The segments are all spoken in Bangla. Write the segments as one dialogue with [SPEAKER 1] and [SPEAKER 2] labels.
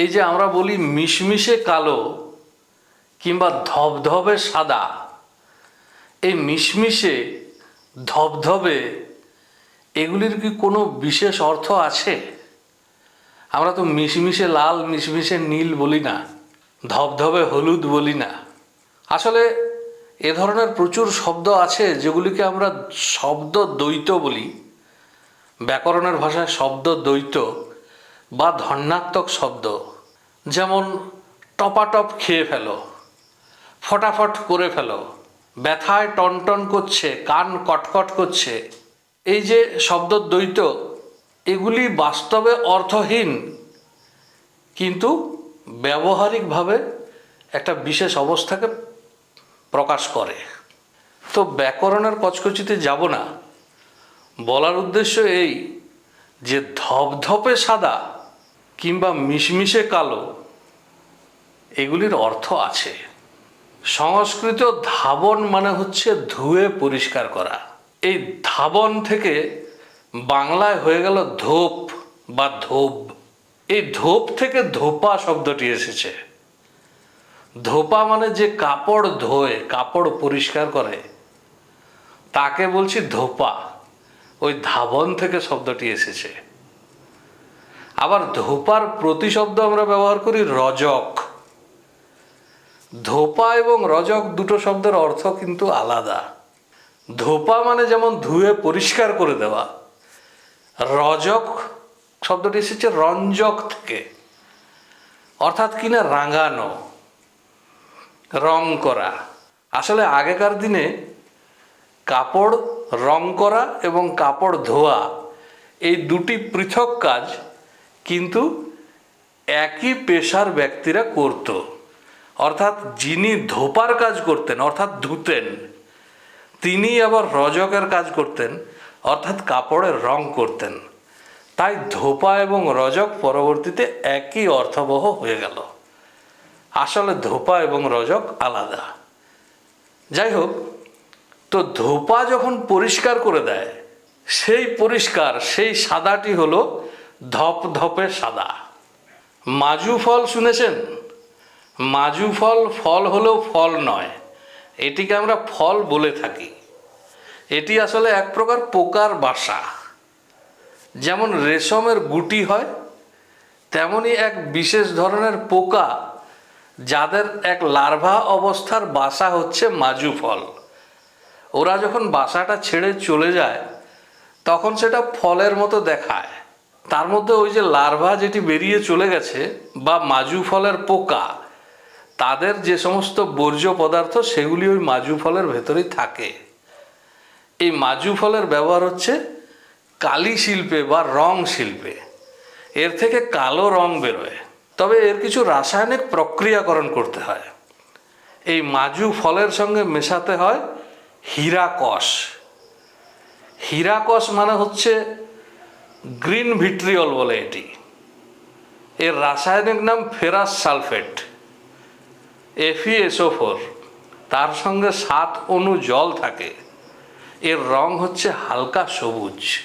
[SPEAKER 1] এই যে আমরা বলি মিশমিশে কালো কিংবা ধবধবে সাদা, এই মিশমিশে, ধবধবে, এগুলির কি কোনো বিশেষ অর্থ আছে? আমরা তো মিশমিশে লাল, মিশমিশে নীল বলি না, ধবধবে হলুদ বলি না। আসলে এ ধরনের প্রচুর শব্দ আছে যেগুলিকে আমরা শব্দ দ্বৈত বলি। ব্যাকরণের ভাষায় শব্দ দ্বৈত বা ধন্যাত্মক শব্দ। যেমন টপাটপ খেয়ে ফেলো, ফটাফট করে ফেলো, ব্যথায় টনটন করছে, কান কটকট করছে, এই যে শব্দ দ্বৈত, এগুলি বাস্তবে অর্থহীন, কিন্তু ব্যবহারিকভাবে একটা বিশেষ অবস্থাকে প্রকাশ করে। তো ব্যাকরণের কচকচিতে যাব না। বলার উদ্দেশ্য এই যে ধপধপে সাদা কিংবা মিশমিশে কালো এগুলির অর্থ আছে। সংস্কৃত ধাবন মানে হচ্ছে ধুয়ে পরিষ্কার করা। এই ধাবন থেকে বাংলায় হয়ে গেল ধোপ বা ধোপ এই ধোপ থেকে ধোপা শব্দটি এসেছে। ধোপা মানে যে কাপড় ধোয়, কাপড় পরিষ্কার করে, তাকে বলছি ধোপা। ওই ধাবন থেকে শব্দটি এসেছে। আবার ধোপার প্রতিশব্দ আমরা ব্যবহার করি রজক। ধোপা এবং রজক দুটো শব্দের অর্থ কিন্তু আলাদা। ধোপা মানে যেমন ধুয়ে পরিষ্কার করে দেওয়া, রজক শব্দটি এসেছে রঞ্জক থেকে, অর্থাৎ কিনা রাঙানো, রং করা। আসলে আগেকার দিনে কাপড় রং করা এবং কাপড় ধোয়া এই দুটি পৃথক কাজ কিন্তু একই পেশার ব্যক্তিরা করত। অর্থাৎ যিনি ধোপার কাজ করতেন, অর্থাৎ ধুতেন, তিনি আবার রজকের কাজ করতেন, অর্থাৎ কাপড়ের রং করতেন। তাই ধোপা এবং রজক পরবর্তীতে একই অর্থবহ হয়ে গেল। আসলে ধোপা এবং রজক আলাদা। যাই হোক, তো ধোপা যখন পরিষ্কার করে দেয়, সেই পরিষ্কার, সেই সাদাটি হলো ধপ ধপে সাদা। মাজু ফল শুনেছেন? মাজু ফল ফল হলেও ফল নয়। এটিকে আমরা ফল বলে থাকি। এটি আসলে এক প্রকার পোকার বাসা। যেমন রেশমের গুটি হয়, তেমনি এক বিশেষ ধরনের পোকা, যাদের এক লার্ভা অবস্থার বাসা হচ্ছে মাজু ফল। ওরা যখন বাসাটা ছেড়ে চলে যায়, তখন সেটা ফলের মতো দেখায়। তার মধ্যে ওই যে লার্ভা যেটি বেরিয়ে চলে গেছে, বা মাজু ফলের পোকা তাদের যে সমস্ত বর্জ্য পদার্থ সেগুলি ওই মাজু ফলের ভেতরেই থাকে। এই মাজু ফলের ব্যবহার হচ্ছে কালি শিল্পে বা রং শিল্পে। এর থেকে কালো রং বেরোয়। তবে এর কিছু রাসায়নিক প্রক্রিয়াকরণ করতে হয়। এই মাজু ফলের সঙ্গে মেশাতে হয় হীরাকস হীরাকস মানে হচ্ছে গ্রিন ভিট্রিয়ল বলে এটি। এর রাসায়নিক নাম ফেরাস সালফেট। এফিএসও ফোর তার সঙ্গে সাত অণু জল থাকে। এর রং হচ্ছে হালকা সবুজ।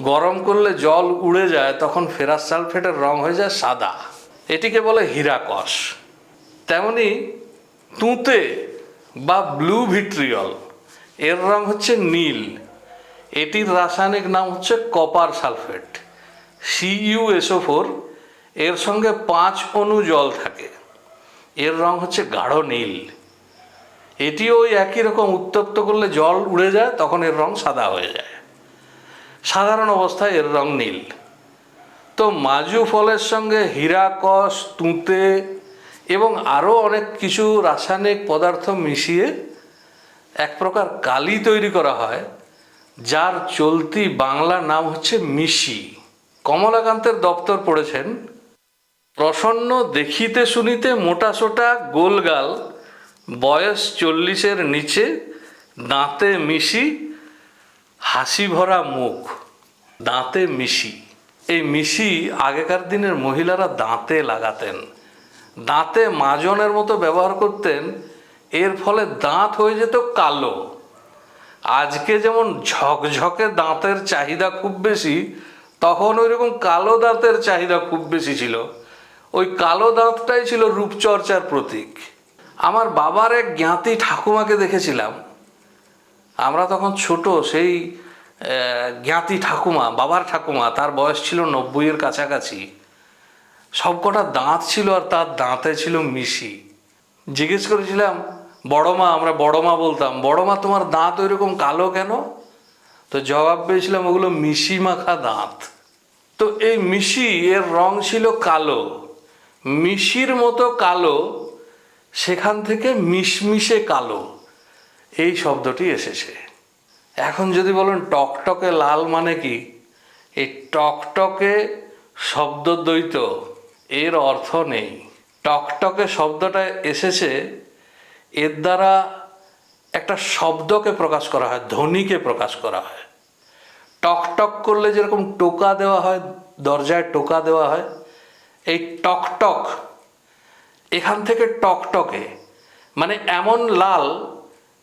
[SPEAKER 1] গরম করলে জল উড়ে যায়, তখন ফেরাস সালফেটের রং হয়ে যায় সাদা। এটিকে বলে হীরাকস। তেমনি তুঁতে বা ব্লু ভিট্রিয়ল, এর রং হচ্ছে নীল। এটির রাসায়নিক নাম হচ্ছে কপার সালফেট। সিইউএসও ফোর এর সঙ্গে পাঁচ অণু জল থাকে। এর রং হচ্ছে গাঢ় নীল। এটিও ওই একই রকম উত্তপ্ত করলে জল উড়ে যায়, তখন এর রং সাদা হয়ে যায়। সাধারণ অবস্থায় এর রং নীল। তো মাজু ফলের সঙ্গে হীরাকস তুঁতে এবং আরও অনেক কিছু রাসায়নিক পদার্থ মিশিয়ে এক প্রকার কালি তৈরি করা হয়, যার চলতি বাংলা নাম হচ্ছে মিশি। কমলাকান্তের দপ্তর পড়েছেন প্রসন্ন দেখিতে শুনিতে মোটাসোটা গোলগাল, বয়স চল্লিশের নিচে দাঁতে মিশি হাসি ভরা মুখ, দাঁতে মিশি। এই মিশি আগেকার দিনের মহিলারা দাঁতে লাগাতেন। দাঁতে মাজনের মতো ব্যবহার করতেন, এর ফলে দাঁত হয়ে যেত কালো। আজকে যেমন ঝকঝকে দাঁতের চাহিদা খুব বেশি, তখন ওই রকম কালো দাঁতের চাহিদা খুব বেশি ছিল। ওই কালো দাঁতটাই ছিল রূপচর্চার প্রতীক। আমার বাবার এক জ্ঞাতি ঠাকুমাকে দেখেছিলাম। আমরা তখন ছোট, সেই জ্ঞাতি ঠাকুমা, বাবার ঠাকুমা, তার বয়স ছিল নব্বইয়ের কাছাকাছি। সবকটা দাঁত ছিল আর তার দাঁতে ছিল মিশি। জিজ্ঞেস করেছিলাম, বড় মা, আমরা বড় মা বলতাম, বড় মা, তোমার দাঁত ওইরকম কালো কেন? তো জবাব পেয়েছিলাম, ওগুলো মিশি মাখা দাঁত। তো এই মিশি, এর রং ছিল কালো। মিশির মতো কালো, সেখান থেকে মিশমিশে কালো। এই শব্দটি এসেছে। এখন যদি বলেন টকটকে লাল মানে কি? এই টকটকে শব্দ দ্বৈত এর অর্থ নেই। টকটকে শব্দটা এসেছে, এর দ্বারা একটা শব্দকে প্রকাশ করা হয়, ধ্বনিকে প্রকাশ করা হয়। টক টক করলে যেরকম টোকা দেওয়া হয়, দরজায় টোকা দেওয়া হয় এই টকটক টক, এখান থেকে টকটকে মানে এমন লাল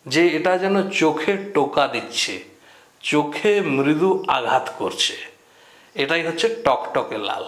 [SPEAKER 1] যে এটা যেন চোখে টোকা দিচ্ছে, চোখে মৃদু আঘাত করছে। এটাই হচ্ছে টকটকে লাল।